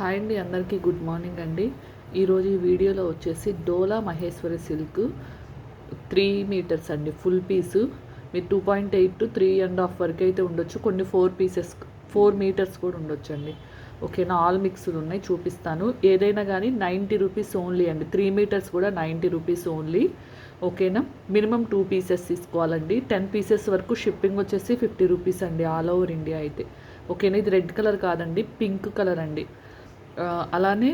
Hi అండి అందరికీ good morning అండి. ఈరోజు ఈ వీడియోలో వచ్చేసి Dola Maheshwari silk three meters అండి ఫుల్ పీసు. మీరు two point eight to three and half వరకు అయితే ఉండొచ్చు. కొన్ని ఫోర్ పీసెస్ ఫోర్ మీటర్స్ కూడా ఉండొచ్చు అండి. ఓకేనా ఆల్ మిక్స్డ్ ఉన్నాయి చూపిస్తాను. ఏదైనా కానీ నైంటీ రూపీస్ ఓన్లీ అండి. త్రీ మీటర్స్ కూడా నైంటీ రూపీస్ ఓన్లీ. ఓకేనా మినిమం టూ పీసెస్ తీసుకోవాలండి. టెన్ పీసెస్ వరకు షిప్పింగ్ వచ్చేసి ఫిఫ్టీ రూపీస్ అండి ఆల్ ఓవర్ ఇండియా అయితే. ఓకేనా ఇది రెడ్ కలర్ కాదండి పింక్ కలర్ అండి. అలానే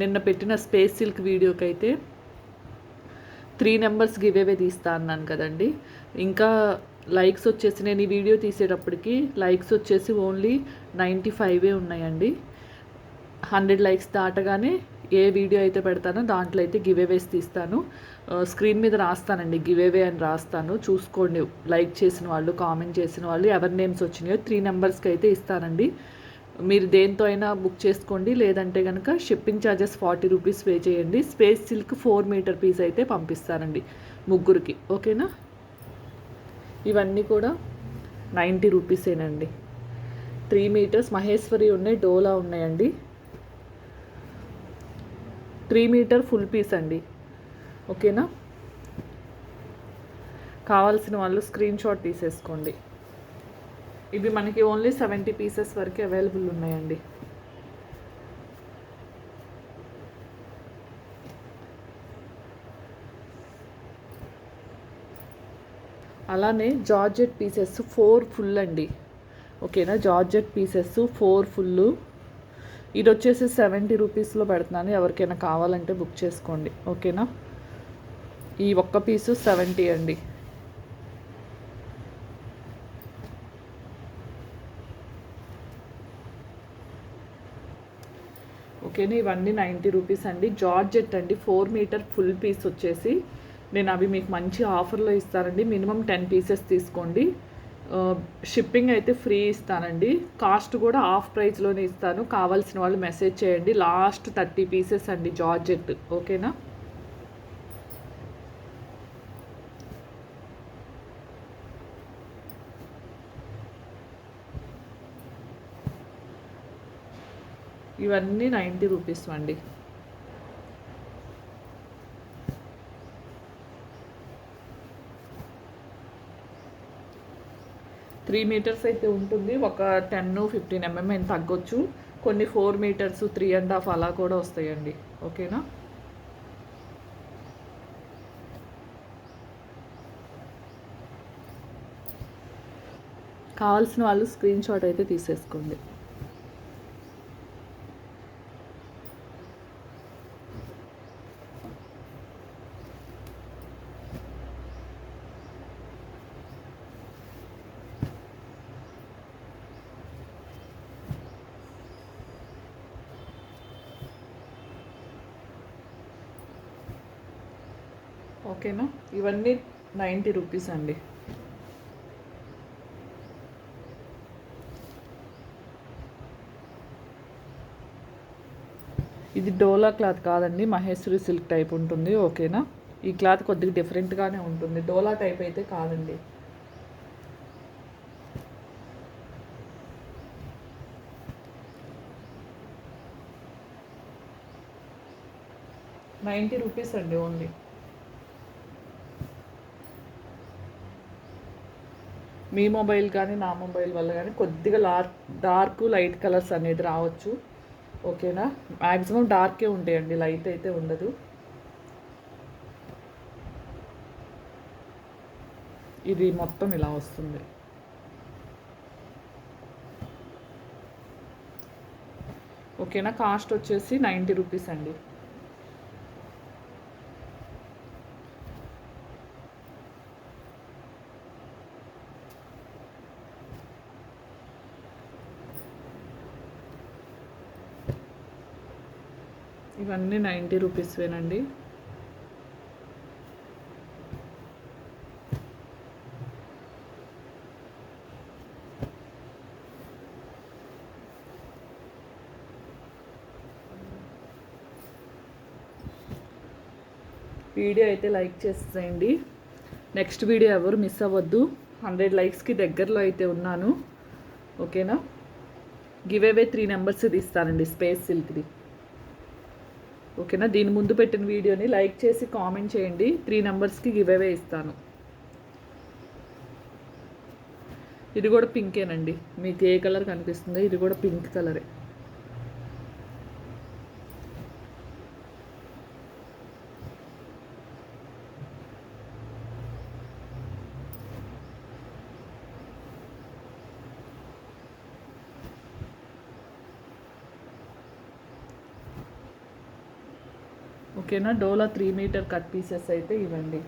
నిన్న పెట్టిన స్పేస్ సిల్క్ వీడియోకి అయితే త్రీ నెంబర్స్ గివేవే తీస్తా అన్నాను కదండి. ఇంకా లైక్స్ వచ్చేసి నేను ఈ వీడియో తీసేటప్పటికి లైక్స్ వచ్చేసి ఓన్లీ నైంటీ ఫైవే ఉన్నాయండి. హండ్రెడ్ లైక్స్ దాటగానే ఏ వీడియో అయితే పెడతానో దాంట్లో అయితే గివేవేస్ తీస్తాను. స్క్రీన్ మీద రాస్తానండి గివేవే అని రాస్తాను. చూసుకోండి లైక్ చేసిన వాళ్ళు కామెంట్ చేసిన వాళ్ళు ఎవరి నేమ్స్ వచ్చినాయో త్రీ నెంబర్స్కి అయితే ఇస్తానండి. మీరు దేంతో అయినా బుక్ చేసుకోండి. లేదంటే కనుక shipping charges forty rupees pay చేయండి. Space silk four meter piece అయితే పంపిస్తానండి ముగ్గురికి. ఓకేనా? ఇవన్నీ కూడా నైంటీ రూపీసేనండి. త్రీ మీటర్స్ మహేశ్వరి ఉన్నాయి డోలా ఉన్నాయండి. త్రీ మీటర్ ఫుల్ పీస్ అండి. ఓకేనా? కావాల్సిన వాళ్ళు స్క్రీన్ షాట్ తీసేసుకోండి. ఇవి మనకి ఓన్లీ సెవెంటీ పీసెస్ వరకు అవైలబుల్ ఉన్నాయండి. అలానే జార్జెట్ పీసెస్ ఫోర్ ఫుల్ అండి. ఓకేనా జార్జెట్ పీసెస్ ఫోర్ ఫుల్ ఇది వచ్చేసి సెవెంటీ రూపీస్లో పెడుతున్నాను. ఎవరికైనా కావాలంటే బుక్ చేసుకోండి. ఓకేనా ఈ ఒక్క పీసు సెవెంటీ అండి. ఓకేనా ఇవన్నీ నైంటీ రూపీస్ అండి. జార్జెట్ అండి. ఫోర్ మీటర్ ఫుల్ పీస్ వచ్చేసి. నేను అవి మీకు మంచి ఆఫర్లో ఇస్తానండి. మినిమం టెన్ పీసెస్ తీసుకోండి. షిప్పింగ్ అయితే ఫ్రీ ఇస్తానండి. కాస్ట్ కూడా హాఫ్ ప్రైస్లోనే ఇస్తాను. కావాల్సిన వాళ్ళు మెసేజ్ చేయండి. లాస్ట్ థర్టీ పీసెస్ అండి జార్జెట్. ఓకేనా? ఇవన్నీ నైంటీ రూపీస్ అండి. త్రీ మీటర్స్ అయితే ఉంటుంది. ఒక టెన్ ఫిఫ్టీన్ ఎంఎం అయిన తగ్గొచ్చు. కొన్ని four meters three and half అలా కూడా వస్తాయండి. ఓకేనా? కావాల్సిన వాళ్ళు స్క్రీన్ షాట్ అయితే తీసేసుకోండి. ఓకేనా? ఇవన్నీ నైంటీ రూపీస్ అండి. ఇది డోలా క్లాత్ కాదండి మహేశ్వరి సిల్క్ టైప్ ఉంటుంది ఓకేనా? ఈ క్లాత్ కొద్దిగా డిఫరెంట్గానే ఉంటుంది డోలా టైప్ అయితే కాదండి. నైంటీ రూపీస్ అండి ఓన్లీ. మీ మొబైల్ కానీ నా మొబైల్ వల్ల కానీ కొద్దిగా లార్ డార్క్ లైట్ కలర్స్ అనేది రావచ్చు. ఓకేనా? మ్యాక్సిమం డార్కే ఉంటాయండి. లైట్ అయితే ఉండదు. ఇది మొత్తం ఇలా వస్తుంది. ఓకేనా? కాస్ట్ వచ్చేసి నైంటీ రూపీస్ అండి. ఇవన్నీ నైంటీ రూపీస్వేనండి వీడియో అయితే లైక్ చేసేయండి. నెక్స్ట్ వీడియో ఎవరు మిస్ అవ్వద్దు. హండ్రెడ్ లైక్స్కి దగ్గరలో అయితే ఉన్నాను. ఓకేనా? గివ్ అవే త్రీ నెంబర్స్ తీస్తానండి స్పేస్ సిల్క్ది. ఓకేనా? దీని ముందు పెట్టిన వీడియోని లైక్ చేసి కామెంట్ చేయండి. త్రీ నెంబర్స్కి గివ్ అవే ఇస్తాను. ఇది కూడా పింకేనండి. మీకు ఏ కలర్ కనిపిస్తుందో ఇది కూడా పింక్ కలరే. ఓకేనా? Dola three meter cut pieces అయితే ఇవ్వండి.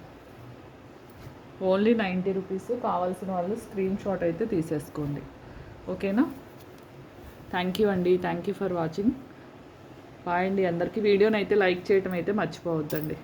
Only ninety rupees. కావాల్సిన వాళ్ళు స్క్రీన్ షాట్ అయితే తీసేసుకోండి. ఓకేనా? థ్యాంక్ యూ అండి. Thank you for watching. Bye అండి. అందరికీ వీడియోని అయితే లైక్ చేయటం అయితే మర్చిపోవద్దండి.